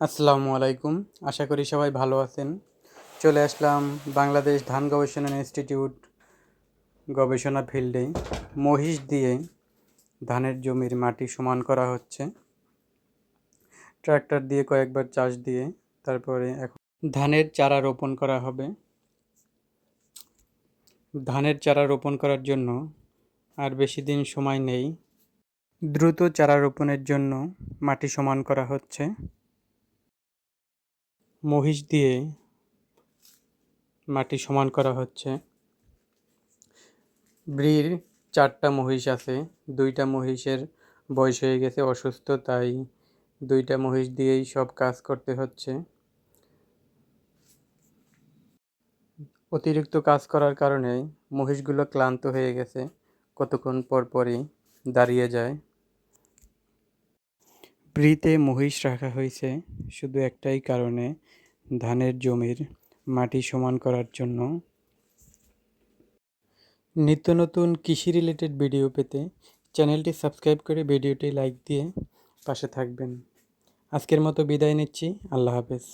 আসসালামু আলাইকুম। আশা করি সবাই ভালো আছেন। চলে আসলাম বাংলাদেশ ধান গবেষণা ইনস্টিটিউট গবেষণা ফিল্ডে। মহিষ দিয়ে ধানের জমির মাটি সমান করা হচ্ছে। ট্রাক্টর দিয়ে কয়েকবার চাষ দিয়ে তারপরে এখন ধানের চারা রোপণ করা হবে। ধানের চারা রোপণ করার জন্য আর বেশি দিন সময় নেই। দ্রুত চারা রোপণের জন্য মাটি সমান করা হচ্ছে। মহিষ দিয়ে মাটি সমান করা হচ্ছে। ব্রির চারটা মহিষ আছে, দুইটা মহিষের বয়স হয়ে গেছে অসুস্থ, তাই দুইটা মহিষ দিয়েই সব কাজ করতে হচ্ছে। অতিরিক্ত কাজ করার কারণে মহিষগুলো ক্লান্ত হয়ে গেছে, কতক্ষণ পর পরই দাঁড়িয়ে যায়। ব্রিতে মহিষ রাখা হয়েছে শুধু একটাই কারণে ধানের জমির মাটি সমান করার জন্য। নিত্য নতুন কৃষি রিলেটেড ভিডিও পেতে চ্যানেলটি সাবস্ক্রাইব করে ভিডিওটি লাইক দিয়ে পাশে থাকবেন। আজকের মতো বিদায় নিচ্ছি, আল্লাহ হাফেজ।